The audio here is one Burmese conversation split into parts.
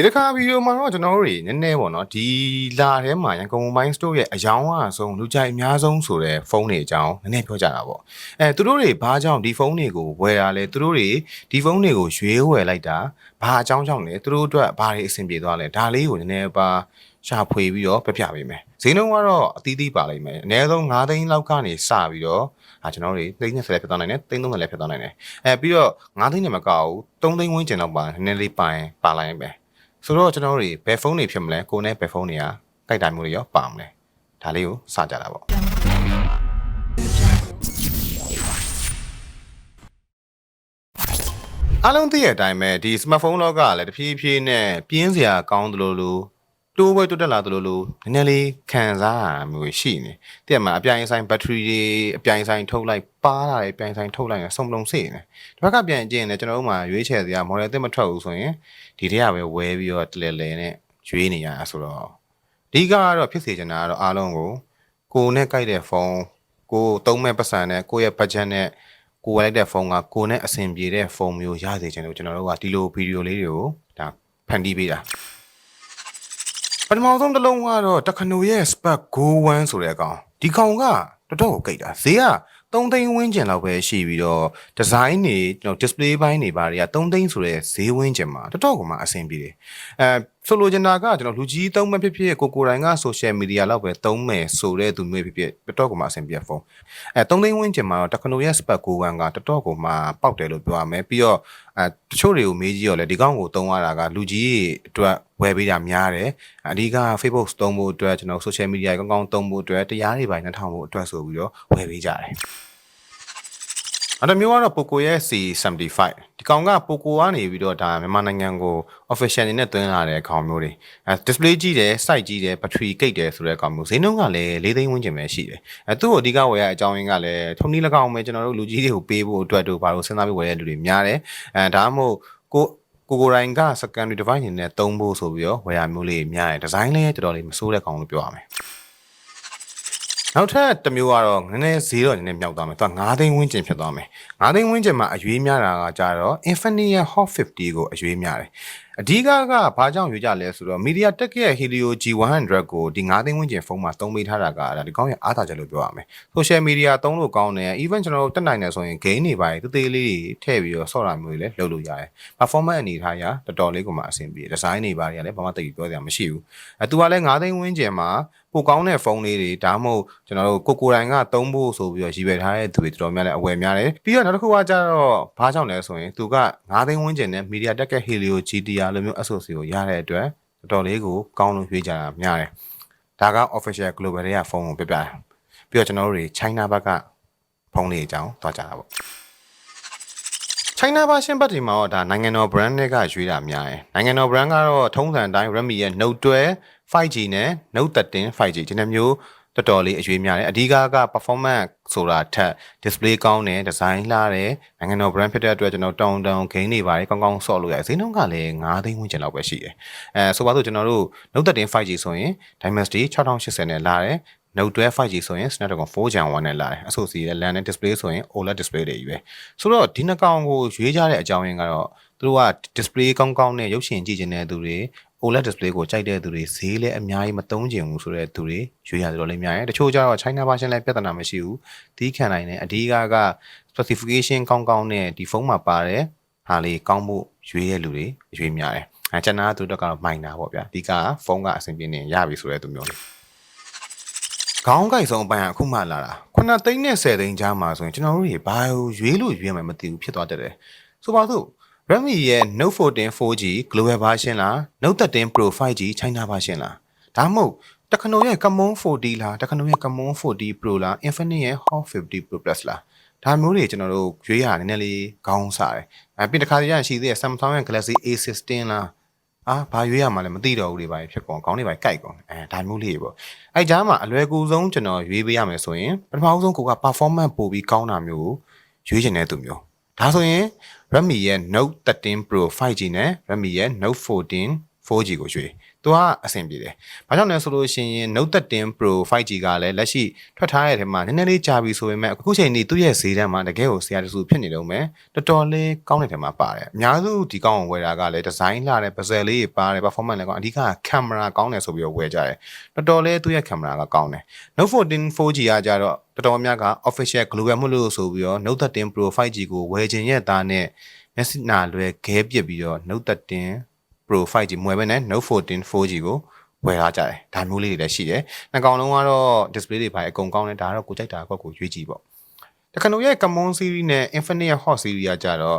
ဒီတစ်ခါဗီဒီယိုမှာတော့ကျွန်တော်တို့တွေနည်းနည်းပေါ့နော်ဒီလာထဲမှာရန်ကုန်မိုင်းစတိုးရဲ့အယောင်အဆုံးလူကြိုက်အများဆုံးဆိုတဲ့ဖုန်းတွေအကြောင်းနည်းနည်းပြောကြတာပေါ့အဲသူတို့တွေဘာကြောင့်ဒီဖုန်းတွေကိုဝယ်တာလဲသူတို့တွေဒီဖုန်းတွေကိုရွေးဝယ်လိုက်တာဘာအကြောင်းကြောင့်လဲသူတို့အတွက်ဘာတွေအဆင်ပြေသွားလဲဒါလေးကိုနည်းနည်းပါရှာဖွေပြီးတော့ပြပြပေးမယ်ဈေးနှုန်းကတော့အသီးသီးပါလိမ့်မယ်အနည်းဆုံး9သိန်းလောက်ကနေစပြီးတော့အာကျွန်တော်တို့သိန်း30လည်းဖြစ်သွားနိုင်တယ်သိန်း30လည်းဖြစ်သွားနိုင်တယ်အဲပြီးတော့9သိန်းနဲ့မကောက်ဘူး3သိန်းဝန်းကျင်လောက်ပါနည်းနည်းလေးပိုင်ပါလိုက်မယ် ဆိုတော့ကျွန်တော်တို့တွေဘယ်ဖုန်းတွေဖြစ်မလဲကိုယ်နဲ့ဘယ်ဖုန်းတွေကကြိုက်တာမျိုးတွေရောပါမလဲဒါလေးကိုစကြတာပေါ့အားလုံးသိတဲ့အတိုင်းပဲဒီ smartphone လောကကလည်းတဖြည်းဖြည်းနဲ့ပြင်းစရာကောင်းသလိုလို တိုးပွဲတိုးတက်လာသလိုလိုနည်းနည်းလေးခံစားရတာမျိုးရှိနေ။တဲ့မှာအပြိုင်ဆိုင်ဘက်ထရီတွေအပြိုင်ဆိုင်ထုတ်လိုက်ပါလာတယ်အပြိုင်ဆိုင်ထုတ်လိုက်ရဆုံးလုံးစေနေ။ဒီဘက်ကပြန်ကြည့်ရင်လည်းကျွန်တော်တို့မှရွေးချယ်စရာ model အသစ်မထွက်ဘူးဆိုရင်ဒီတည်းကပဲဝဲပြီးတော့တလဲလဲနဲ့ရွေးနေရတာဆိုတော့အဓိကကတော့ဖြစ်စေချင်တာကတော့အားလုံးကိုကိုယ်နဲ့ကြိုက်တဲ့ဖုန်းကိုယ်သုံးမဲ့ပတ်စံနဲ့ကိုယ့်ရဲ့ budget နဲ့ကိုယ်ဝယ်လိုက်တဲ့ဖုန်းကကိုယ်နဲ့အဆင်ပြေတဲ့ဖုန်းမျိုးရစေချင်လို့ကျွန်တော်တို့ကဒီလိုဗီဒီယိုလေးတွေကိုဒါဖန်တီးပေးတာ ပထမဆုံးတစ်လုံးကတော့တခနိုရဲ့ Spark Go 1ဆိုတဲ့အကောင်ဒီကောင်ကတော်တော်ကိုကြိတ်တာဈေးက3သိန်းဝန်းကျင်လောက်ပဲရှိပြီးတော့ဒီဇိုင်းတွေကျွန်တော် display ဘိုင်းတွေဘာတွေက3သိန်းဆိုတဲ့ဈေးဝန်းကျင်မှာတော်တော်ကမှအဆင်ပြေတယ်အဲ ဆိုလိုချင်တာကကျွန်တော်လူကြီးသုံးမဲ့ဖြစ်ဖြစ်ကိုကိုတိုင်းက social media လောက်ပဲသုံးမယ်ဆိုတဲ့သူမျိုးဖြစ်ဖြစ်တော်တော်ကမှအဆင်ပြေဖုန်းအဲ3သိန်းဝန်းကျင်မှာတော့ Techno ရဲ့ Spark Go 1ကတော်တော်ကမှပေါက်တယ်လို့ပြောရမယ်ပြီးတော့အဲတချို့တွေကိုမေးကြည့်တော့လေဒီကောင်ကိုသုံးရတာကလူကြီးအတွက်ဝယ်ပေးတာများတယ်အဓိက Facebook သုံးဖို့အတွက်ကျွန်တော် social media ကောင်းကောင်းသုံးဖို့အတွက်တရားတွေပိုင်းနှထောင်ဖို့အတွက်ဆိုပြီးတော့ဝယ်ပေးကြတယ် အဲ့ဒါမျိုးကတော့ Poco ရဲ့ C75 ဒီကောင်က Poco ကနေပြီးတော့ဒါမြန်မာနိုင်ငံကို official အနေနဲ့သွင်းလာတဲ့ကောင်မျိုးတွေအဲ display ကြီးတယ် site ကြီးတယ် battery ကိတ်တယ်ဆိုတဲ့ကောင်မျိုးဈေးနှုန်းကလည်း၄သိန်းဝန်းကျင်ပဲရှိတယ်အဲသူ့ကိုအဓိကဝယ်ရအကြောင်းရင်းကလည်းထုံနည်း၎င်းပဲကျွန်တော်တို့လူကြီးတွေကိုပေးဖို့အတွက်တို့ဘာလို့စဉ်းစားပြီးဝယ်ရတဲ့လူတွေများတယ်အဲဒါမှမဟုတ်ကိုကိုကိုတိုင်းက secondary device အနေနဲ့သုံးဖို့ဆိုပြီးတော့ဝယ်ရမျိုးလေးများတယ်ဒီဇိုင်းလည်းတော်တော်လေးမဆိုးတဲ့ကောင်လို့ပြောရမယ် နောက်ထပ်တစ်မျိုးကတော့နည်းနည်းဈေးတော့နည်းနည်းမြောက်သွားမယ်သူက9သိန်းဝန်းကျင်ဖြစ်သွားမယ်9သိန်းဝန်းကျင်မှာအရွေးများတာကကြတော့ Infinity Hot 50ကိုအရွေးများတယ်အဓိကကဘာကြောင့်ရွေးကြလဲဆိုတော့ MediaTek ရဲ့ Helio G100 ကိုဒီ9သိန်းဝန်းကျင်ဖုန်းမှာသုံးပေးထားတာကဒါဒီကောင်းရဲ့အားသာချက်လို့ပြောရမယ် social media သုံးလို့ကောင်းတယ် even ကျွန်တော်တို့တက်နိုင်တယ်ဆိုရင် game တွေပါတေးသေးလေးတွေထည့်ပြီးတော့ဆော့တာမျိုးတွေလည်းလုပ်လို့ရတယ် performance အနေထားအရတော်တော်လေးကိုမှအဆင်ပြေ design တွေပါတွေကလည်းဘာမှတိတ်ပြီးပြောစရာမရှိဘူးအဲသူကလည်း9သိန်းဝန်းကျင်မှာပိုကောင်းတဲ့ဖုန်းလေးတွေဒါမှမဟုတ်ကျွန်တော်တို့ကိုကိုတိုင်းကသုံးဖို့ဆိုပြီးတော့ရည်ရွယ်ထားတဲ့သူတွေတော်တော်များများလည်းအဝယ်များတယ်ပြီးတော့နောက်တစ်ခုကကြတော့ဘာကြောင့်လဲဆိုရင်သူက9သိန်းဝန်းကျင်နဲ့ MediaTek Helio GTR လိုမျိုး SoC ကိုရတဲ့အတွက်တော်တော်လေးကိုကောင်းလို့ရွေးကြတာများတယ်ဒါက official global တွေကဖုန်းကိုပြပြတယ်ပြီးတော့ကျွန်တော်တို့တွေ China ဘက်ကဖုန်းလေးအကြောင်းသွားကြတာပေါ့ China version ဘက်ဒီမှာတော့ဒါနိုင်ငံတော် brand တွေကရွေးတာများတယ်။နိုင်ငံတော် brand ကတော့ထုံးစံအတိုင်း Redmi ရဲ့ Note 12 5G နဲ့ Note 13 5G ဒီနှစ်မျိုးတော်တော်လေးအရွေးများတယ်။အဓိကက performance ဆိုတာထက် display ကောင်းတယ် design လှတယ်နိုင်ငံတော် brand ဖြစ်တဲ့အတွက်ကျွန်တော်တောင်းတောင်း gain တွေပါတယ်ကောင်းကောင်းဆော့လို့ရတယ်။ဈေးနှုန်းကလည်း9သိန်းဝန်းကျင်လောက်ပဲရှိတယ်။အဲဆိုပါစို့ကျွန်တော်တို့ Note 13 5G ဆိုရင် Dimensity 6080နဲ့လာတယ်။ Note 12 5G ဆိုရင် Snapdragon 4 Gen 1နဲ့လာတယ်အဆိုစီရဲ့ LAN နဲ့ display ဆိုရင် OLED display တွေကြီးပဲဆိုတော့ဒီနှစ်ကောင်ကိုရွေးကြတဲ့အကြောင်းရင်းကတော့သူတို့က display ကောင်းကောင်းနဲ့ရုပ်ရှင်ကြည့်နေတဲ့သူတွေ OLED display ကိုကြိုက်တဲ့သူတွေဈေးလည်းအများကြီးမသုံးကျင်ဘူးဆိုတဲ့သူတွေရွေးရတယ်လို့လည်းများတယ်တချို့ကျတော့ China version လည်းပြဿနာမရှိဘူးတီးခံနိုင်တယ်အဓိကက specification ကောင်းကောင်းနဲ့ဒီဖုန်းမှာပါတဲ့ဟာလေးကောင်းမှုရွေးတဲ့လူတွေရွေးများတယ်အဲကျွန်တော်ကသူတို့ကတော့မိုင်တာပေါ့ဗျာအဓိကဖုန်းကအဆင်ပြေနေရပြီဆိုတဲ့သူမျိုးလေးခေါင်းကိုက်ဆုံးအပိုင်းကအခုမှလာတာခုနသိန်းနဲ့10သိန်းကြားမှာဆိုရင်ကျွန်တော်တို့တွေဘာကိုရွေးလို့ရွေးမှမသိဘူးဖြစ်သွားတတ်တယ်ဆိုပါစို့ Redmi ရဲ့ Note 14 4G Global version လား Note 13 Pro 5G China version လားဒါမှမဟုတ်တက္ကနိုရဲ့ Camon 4D လားတက္ကနိုရဲ့ Camon 4D Pro လား Infinix ရဲ့ Hot 50 Pro Plus လားဒါမျိုးတွေကျွန်တော်တို့ရွေးရနည်းနည်းလေးခေါင်းစားတယ်အဲပြီးတစ်ခါတည်းရရှိသေးတယ် Samsung ရဲ့ Galaxy A16 လားအာဘာရွေးရမှာလဲမသိတော့ဘူးတွေပါဖြစ်ကုန်ခေါင်းတွေပါကြိုက်ကုန်အဲဒါမျိုးလေးပေါ့အဲကြားမှာအလွယ်ကူဆုံးကျွန်တော်ရွေးပေးရမယ်ဆိုရင်ပထမဆုံးကိုက performance ပိုပြီးကောင်းတာမျိုးကိုရွေးချင်တဲ့သူမျိုး ဒါဆိုရင် Redmi ရဲ့ Note 13 Pro 5G နဲ့ Redmi ရဲ့ Note 14 4G ကိုရွှေ့ သူကအဆင်ပြေတယ်။ဘာကြောင့်လဲဆိုလို့ရှိရင် Note 13 Pro 5G ကလည်းလက်ရှိထွက်ထားတဲ့ထဲမှာနည်းနည်းလေးကြာပြီဆိုပေမဲ့အခုချိန်นี้သူ့ရဲ့ဈေးတန်းမှာတကယ်ကိုဆရာတစုဖြစ်နေတော့မယ်တော်တော်လေးကောင်းတဲ့ထဲမှာပါတယ်။အများစုဒီကောင်းကိုဝယ်တာကလည်းဒီဇိုင်းလာတဲ့ bezel လေးတွေပါတယ် performance လည်းကောင်းအဓိကကင်မရာကောင်းတယ်ဆိုပြီးတော့ဝယ်ကြတယ်။တော်တော်လေးသူ့ရဲ့ကင်မရာကကောင်းတယ်။ Note 14 4G ကကြတော့တော်တော်များက official global မလို့ဆိုပြီးတော့ Note 13 Pro 5G ကိုဝယ်ခြင်းရဲ့သားနဲ့မျက်စိနာလွယ်ခဲပစ်ပြီးတော့ Note 13 Pro 5G မွယ်ပဲနဲ့ Note 14 4G ကိုဝယ်ထားကြတယ်ဒါမျိုးလေးတွေလည်းရှိတယ်နှစ်ကောင်လုံးကတော့ display တွေပါအကုန်ကောင်းတယ်ဒါကတော့ကိုကြိုက်တာကွက်ကိုရွေးကြည့်ပေါ့တခဏတို့ရဲ့ Common Series နဲ့ Infinite Hot Series ကကြတော့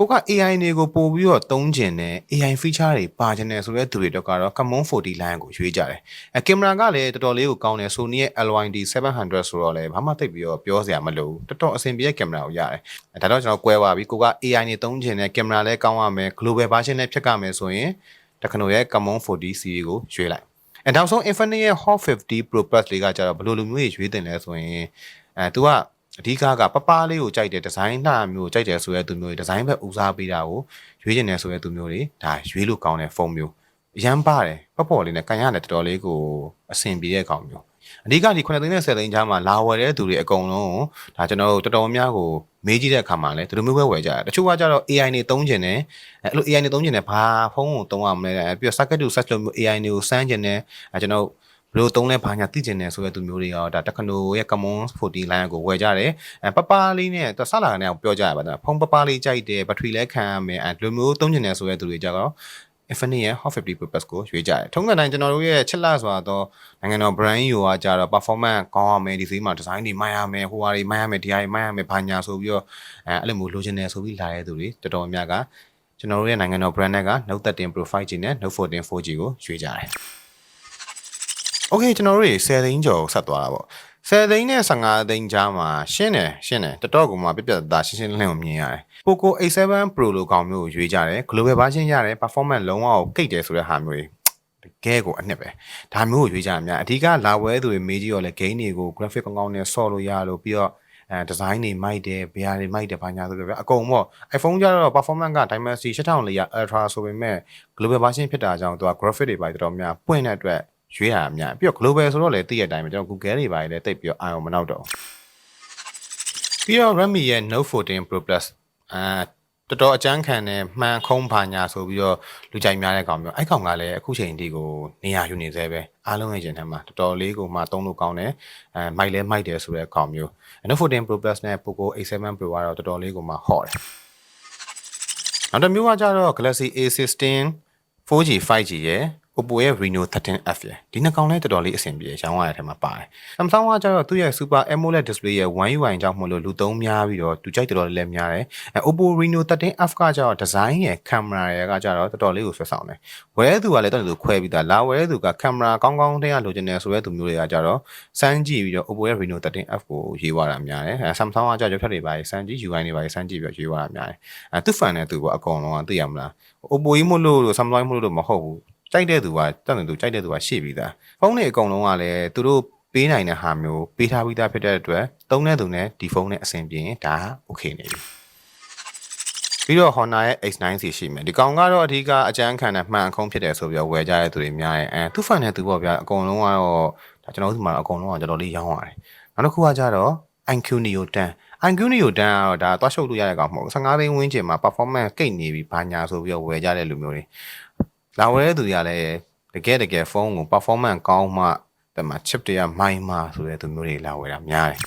ကိုက AI တွေကိုပို့ပြီးတော့သုံးကျင်တယ် AI feature တွေပါကျင်တယ်ဆိုတဲ့သူတွေတော့ကတော့ Common 40 line ကိုရွေးကြတယ်အဲကင်မရာကလည်းတော်တော်လေးကိုကောင်းတယ် Sony ရဲ့ LYD 700ဆိုတော့လည်းဘာမှသိပ်ပြီးတော့ပြောစရာမလိုဘူးတော်တော်အဆင်ပြေတဲ့ကင်မရာကိုရတယ်အဲဒါတော့ကျွန်တော်ကွဲသွားပြီကိုက AI တွေသုံးကျင်တယ်ကင်မရာလည်းကောင်းရမယ် global version နဲ့ဖြတ်ကမယ်ဆိုရင်တခဏတို့ရဲ့ Common 40 series ကိုရွေးလိုက်အဲနောက်ဆုံး Infinite ရဲ့ Hot 50 Pro Plus လေးကကြတော့ဘယ်လိုလိုမျိုးရွေးတင်လဲဆိုရင်အဲ तू က အဓိကကပပလေးကိုကြိုက်တယ်ဒီဇိုင်းလှမျိုးကြိုက်တယ်ဆိုရဲသူမျိုးတွေဒီဇိုင်းဘက်ဦးစားပေးတာကိုရွေးကျင်တယ်ဆိုရဲသူမျိုးတွေဒါရွေးလို့ကောင်းတဲ့ဖုန်းမျိုးအရန်ပါတယ်ပပေါ်လေးနဲ့ကန်ရတယ်တော်တော်လေးကိုအဆင်ပြေတဲ့ကောင်မျိုးအဓိကဒီ9သိန်းနဲ့10သိန်းကြားမှာလာဝယ်တဲ့သူတွေအကုန်လုံးဒါကျွန်တော်တို့တော်တော်များကိုမေးကြည့်တဲ့အခါမှာလည်းဒီလိုမျိုးပဲဝယ်ကြတယ်တချို့ကကြတော့ AI နေသုံးကျင်တယ်အဲ့လို AI နေသုံးကျင်တယ်ဘာဖုန်းကိုသုံးရမလဲပြီးတော့ socket to search လို့မျိုး AI တွေကိုစမ်းကျင်တယ်အဲကျွန်တော်ဘယ် လိုသုံးလဲဘာညာသိကျင်တယ်ဆိုတဲ့သူမျိုးတွေရောဒါတက္ကနိုရဲ့ common 40 line ကိုဝယ်ကြတယ်အဲပပလေးနဲ့သူဆက်လာကနေပြောကြရပါတော့ဖုန်းပပလေးကြိုက်တယ်ဘက်ထရီလည်းခံရမယ်အဲဒီလိုမျိုးသုံးကျင်တယ်ဆိုတဲ့သူတွေကြတော့ Infinity ရဲ့ Hot 50 purpose ကိုရွေးကြတယ်ထုံးစံတိုင်းကျွန်တော်တို့ရဲ့ချက်လက်ဆိုတော့နိုင်ငံတော် brand ယူကကြတော့ performance ကောင်းရမယ်ဒီဈေးမှာ design တွေမိုင်းရမယ်ဟိုဟာတွေမိုင်းရမယ်ဒီဟာတွေမိုင်းရမယ်ဘာညာဆိုပြီးတော့အဲအဲ့လိုမျိုးလိုချင်တယ်ဆိုပြီးလာတဲ့သူတွေတော်တော်များကကျွန်တော်တို့ရဲ့နိုင်ငံတော် brand က Note 13 Pro 5G နဲ့ Note 14 4G ကိုရွေးကြတယ် Okay ကျွန်တော်တို့10သိန်းကျော်ဆက်သွားတာပေါ့10သိန်းနဲ့15သိန်းကြားမှာရှင်းတယ်ရှင်းတယ်တော်တော်ကမှပြပြသားရှင်းရှင်းလင်းလင်းကိုမြင်ရတယ် Poco A7 Pro လိုကောင်မျိုးကိုရွေးကြတယ် Global version ရတယ် performance လုံးဝကိုကိတ်တယ်ဆိုတဲ့ဟာမျိုးတွေတကယ်ကိုအနှစ်ပဲဒါမျိုးကိုရွေးကြရများအဓိကလာဝဲသူတွေမေးကြည့်ရောလဲ game တွေကို graphic ကောင်းကောင်းနဲ့ဆော့လို့ရလို့ပြီးတော့အဲ design တွေမိုက်တယ်ဘယ်ဟာတွေမိုက်တယ်ဘာညာဆိုပြပြအကုန်ပေါ့ iPhone ကျတော့ performance က Dimensity 6400 Ultra ဆိုပေမဲ့ global version ဖြစ်တာကြောင့်သူက graphic တွေပါတော်တော်များပွင့်တဲ့အတွက် ရွေးရအများပြီးတော့ global ဆိုတော့လည်းသိရတဲ့အတိုင်းပဲကျွန်တော် Google တွေပါလည်းတိတ်ပြီးတော့အာရုံမနောက်တော့ပြီးတော့ Redmi ရဲ့ Note 14 Pro Plus အာတော်တော်အကျန်းခံတဲ့မှန်ခုံးပါညာဆိုပြီးတော့လူကြိုက်များတဲ့ကောင်မျိုးအဲ့ကောင်ကလည်းအခုချိန်ဒီကိုနေရာယူနေသေးပဲအားလုံးရဲ့ကျင်ထဲမှာတော်တော်လေးကိုမှသုံးလို့ကောင်းတယ်အဲမိုက်လဲမိုက်တယ်ဆိုတဲ့ကောင်မျိုး Note 14 Pro Plus နဲ့ Poco A7 Pro ကတော့တော်တော်လေးကိုမှဟော့တယ်နောက်တစ်မျိုးကကြတော့ Galaxy A16 4G 5G ရယ် Oppo ရဲ့ Reno 13F ရယ်ဒီနှစ်ကောင်လည်းတော်တော်လေးအဆင်ပြေရောင်းရတဲ့ထဲမှာပါတယ် Samsung ကကျတော့သူ့ရဲ့ Super AMOLED display ရဲ့ One UI ကြောင့်မလို့လူသုံးများပြီးတော့သူကြိုက်တော်တော်လေးလည်းများတယ်အဲ Oppo Reno 13F ကကျတော့ design ရဲ့ camera ရဲ့ကကျတော့တော်တော်လေးကိုဆွဲဆောင်တယ်ဝယ်သူကလည်းတော်တော်ခွဲပြီးသားလာဝယ်သူက camera ကောင်းကောင်းတည်းကလိုချင်တယ်ဆိုတဲ့သူမျိုးတွေကကျတော့စမ်းကြည့်ပြီးတော့ Oppo ရဲ့ Reno 13F ကိုရေးသွားတာများတယ်အဲ Samsung ကကျတော့ရုပ်ထက်တွေပါစမ်းကြည့် UI တွေပါစမ်းကြည့်ပြီးတော့ရေးသွားတာများတယ်အဲသူ့ fan နဲ့သူပေါ့အကုန်လုံးကသိရမလား Oppo ကြီးမို့လို့ Samsung မို့လို့မဟုတ်ဘူး ကြိုက်တဲ့သူကတက်တယ်သူကြိုက်တဲ့သူကရှေ့ပြီးသားဖုန်းတွေအကုန်လုံးကလည်းသူတို့ပေးနိုင်တဲ့ဟာမျိုးပေးထားပြီးသားဖြစ်တဲ့အတွက်သုံးတဲ့သူနဲ့ဒီဖုန်းနဲ့အဆင်ပြေရင်ဒါ okay နေပြီပြီးတော့ Honor ရဲ့ X9C ရှိမယ်ဒီကောင်ကတော့အဓိကအကျန်းခံတဲ့မှန်အခုံးဖြစ်တယ်ဆိုပြီးတော့ဝယ်ကြတဲ့သူတွေများတယ်အဲသူ့ fan နဲ့သူပေါ့ဗျာအကုန်လုံးကတော့ဒါကျွန်တော်တို့ဒီမှာအကုန်လုံးကတော်တော်လေးရောင်းရတယ်နောက်တစ်ခုကကြတော့ IQ Neo 10 IQ Neo 10ကတော့ဒါသွားရှုပ်လို့ရတဲ့ကောင်မဟုတ်ဘူး15သိန်းဝန်းကျင်မှာ performance ကိတ်နေပြီဘာညာဆိုပြီးတော့ဝယ်ကြတဲ့လူမျိုးတွေ လာဝယ်တဲ့သူတွေကလည်းတကယ်တကယ်ဖုန်းကို performance ကောင်းမှတမ chip တွေကမိုင်းမှဆိုတဲ့သူမျိုးတွေလာဝယ်တာများတယ်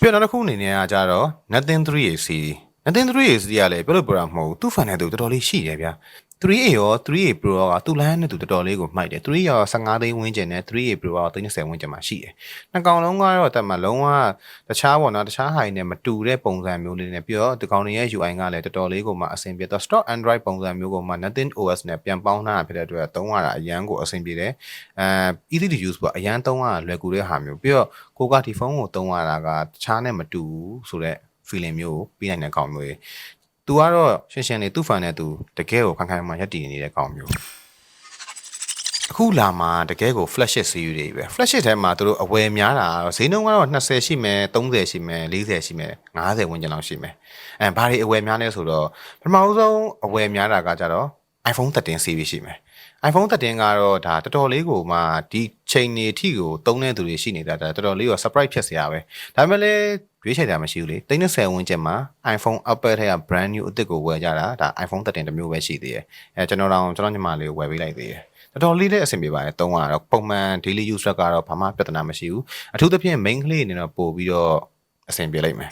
ပြီးတော့နောက်တစ်ခုအနေနဲ့ကကြတော့ Nothing 3AC Nothing 3AC ကလည်းပြောလို့ပြောတာမဟုတ်ဘူးသူ့ fan နဲ့သူတော်တော်လေးရှိတယ်ဗျာ 3A ရော 3A Pro ရောကသူ့ line နဲ့သူတော်တော်လေးကိုမှိုက်တယ်3ရော15သိန်းဝန်းကျင်နဲ့ 3A Pro ရော30ဝန်းကျင်မှာရှိတယ်နှစ်ကောင်လုံးကတော့တက်မှာလုံးဝတခြားပေါ့နော်တခြားဟာတွေနဲ့မတူတဲ့ပုံစံမျိုးလေးနဲ့ပြီးတော့ဒီကောင်တွေရဲ့ UI ကလည်းတော်တော်လေးကိုမှအဆင်ပြေတော့ stock Android ပုံစံမျိုးကိုမှ Nothing OS နဲ့ပြန်ပေါင်းထားတာဖြစ်တဲ့အတွက်သုံးရတာအရန်ကိုအဆင်ပြေတယ်အဲ easy to use ပေါ့အရန်သုံးရတာလွယ်ကူတဲ့ဟာမျိုးပြီးတော့ကိုကဒီဖုန်းကိုသုံးရတာကတခြားနဲ့မတူဘူးဆိုတော့ feeling မျိုးကိုပြီးနိုင်တဲ့ကောင်မျိုးကြီး သူကတော့ရှင်းရှင်းလေးသူ့ fan နဲ့သူတကယ်ကိုခိုင်ခိုင်မာရက်တည်နေတဲ့ကောင်မျိုးအခုလာမှာတကယ်ကို flash series တွေပဲ flash ထဲမှာသူတို့အဝယ်များတာဈေးနှုန်းကတော့20ရှိမယ်30ရှိမယ်40ရှိမယ်50ဝန်းကျင်လောက်ရှိမယ်အဲဘာတွေအဝယ်များလဲဆိုတော့ပထမဆုံးအဝယ်များတာကကြတော့ iPhone 13 series ရှိမယ် iPhone 13ကတော့ဒါတော်တော်လေးကိုမှဒီချိန်နေအထိကိုသုံးတဲ့သူတွေရှိနေတာဒါတော်တော်လေးကို surprise ဖြစ်စရာပဲဒါပေမဲ့လည်း ရွေးချယ်တာမရှိဘူးလေ30ဝန်းကျင်မှာ iPhone Apple ထဲက brand new အသစ်ကိုဝယ်ကြတာဒါ iPhone 13တစ်မျိုးပဲရှိသေးတယ်အဲကျွန်တော်တော့ကျွန်တော်ညီမလေးကိုဝယ်ပေးလိုက်သေးတယ်တော်တော်လေးလည်းအဆင်ပြေပါတယ်သုံးရတော့ပုံမှန် daily use ကတော့ဘာမှပြဿနာမရှိဘူးအထူးသဖြင့် main ကလေးအနေနဲ့ပို့ပြီးတော့အဆင်ပြေလိုက်မယ်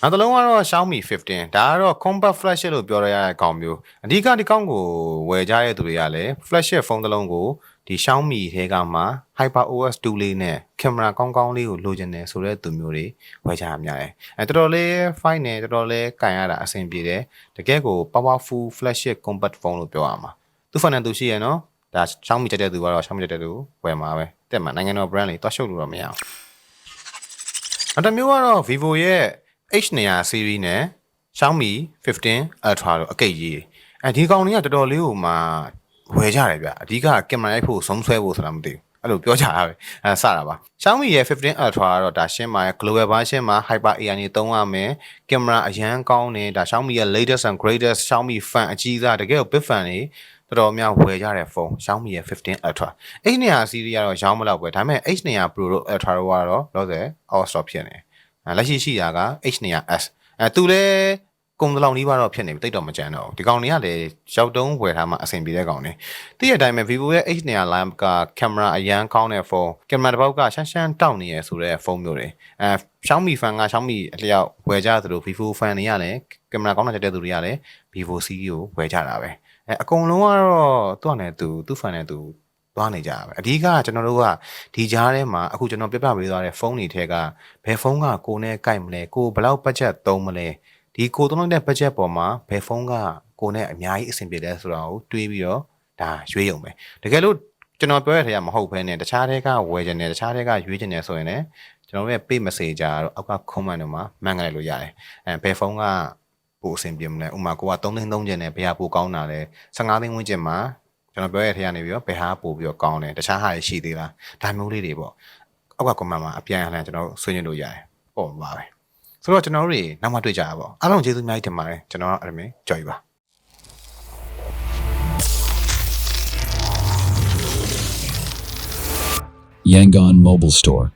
နောက်တစ်လုံးကတော့ Xiaomi 15ဒါကတော့ compact flagship လို့ပြောရတဲ့အကောင်မျိုးအဓိကဒီကောင်ကိုဝယ်ကြတဲ့သူတွေကလည်း flagship ဖုန်းတစ်လုံးကိုဒီ Xiaomi ထဲကမှ HyperOS 2လေးနဲ့ ကင်မရာကောင်းကောင်းလေးကိုလိုချင်တယ်ဆိုတဲ့သူမျိုးတွေဝယ်ကြရများတယ်အဲတော်တော်လေး fine နဲ့တော်တော်လေးကင်ရတာအဆင်ပြေတယ်တကယ်ကို powerful flagship compact phone လို့ပြောရမှာသူဖန်နဲ့သူရှိရနော်ဒါ Xiaomi တက်တဲ့သူကတော့ Xiaomi တက်တဲ့သူဝယ်မှာပဲတက်မှာနိုင်ငံတော် brand လေးတွားရှုပ်လို့တော့မရအောင်နောက်တစ်မျိုးကတော့ Vivo ရဲ့ H900 series နဲ့ Xiaomi 15 Ultra တို့အကိတ်ကြီးအဲဒီကောင်တွေကတော်တော်လေးကိုမှဝယ်ကြတယ်ဗျအဓိကကင်မရာရိုက်ဖို့ဆုံးဆွဲဖို့ဆိုတာမသိဘူး အဲ့လိုပြောကြတာပဲအဲစတာပါ Xiaomi ရဲ့15 Ultra ကတော့ဒါရှင်းပါရဲ့ global version မှာ Hyper AI နဲ့သုံးရမယ်ကင်မရာအရန်ကောင်းတယ်ဒါ Xiaomi ရဲ့ latest and greatest Xiaomi fan အကြီးစားတကယ်ကို big fan တွေတော်တော်များဝယ်ကြတဲ့ဖုန်း Xiaomi ရဲ့15 Ultra H900 series ကတော့ရောင်းမလောက်ပဲဒါပေမဲ့ H900 Pro တို့ Ultra တို့ကတော့လောဆယ် out stock ဖြစ်နေတယ်အဲလက်ရှိရှိတာက H900S အဲသူလည်း ကုံတလောင်နီးပါးတော့ဖြစ်နေပြီတိတ်တော့မကြမ်းတော့ဘူးဒီကောင်တွေကလည်းရောက်တုံးဝယ်ထားမှအဆင်ပြေတဲ့ကောင်တွေတည့်ရတိုင်းပဲ Vivo ရဲ့ H900 lamp ကကင်မရာအရန်ကောင်းတဲ့ဖုန်းကင်မရာတစ်ပေါက်ကရှမ်းရှမ်းတောက်နေရဆိုတဲ့ဖုန်းမျိုးတွေအဲ Xiaomi fan က Xiaomi အလျောက်ဝယ်ကြသလို Vivo fan တွေကလည်းကင်မရာကောင်းတဲ့တဲ့သူတွေကလည်း Vivo C ကိုဝယ်ကြတာပဲအဲအကုန်လုံးကတော့သူ့အနေနဲ့သူသူ့ fan နဲ့သူသွားနေကြတာပဲအဓိကကျွန်တော်တို့ကဒီကြားထဲမှာအခုကျွန်တော်ပြပြပေးသွားတဲ့ဖုန်းတွေထဲကဘယ်ဖုန်းကကိုနဲ့ကိုက်မလဲကိုဘယ်လောက်ဘတ်ဂျက်သုံးမလဲ ဒီကိုသုံးတဲ့ဘတ်ဂျက်ပေါ်မှာဘယ်ဖုန်းကကိုနဲ့အများကြီးအဆင်ပြေလဲဆိုတာကိုတွေးပြီးတော့ဒါရွေးရုံပဲတကယ်လို့ကျွန်တော်ပြောရတဲ့ထဲကမဟုတ်ဘဲနဲ့တခြားတွေကဝယ်ချင်တယ်တခြားတွေကရွေးချင်တယ်ဆိုရင်လည်းကျွန်တော်တို့ရဲ့ pay messenger တော့အောက်က comment တွေမှာမှန်ကန်လို့ရတယ်အဲဘယ်ဖုန်းကပိုအဆင်ပြေမလဲဥပမာကိုက3သိန်း3ကျင်တယ်ဘယ်ဟာပိုကောင်းတာလဲ15သိန်းဝန်းကျင်မှာကျွန်တော်ပြောရတဲ့ထဲကနေပြီးတော့ဘယ်ဟာပို့ပြီးတော့ကောင်းတယ်တခြားဟာရှိသေးလားဒါမျိုးလေးတွေပေါ့အောက်က comment မှာအပြန်အလှန်ကျွန်တော်ဆွေးနွေးလို့ရတယ်ပေါ့ပါပဲ ဆိုတော့ကျွန်တော်တို့တွေနောက်မှတွေ့ကြရပါအားလုံးကျေးဇူးအများကြီးတင်ပါတယ်ကျွန်တော်အဲ့ဒါမျိုးကြော်ယူပါ Yangon Mobile Store.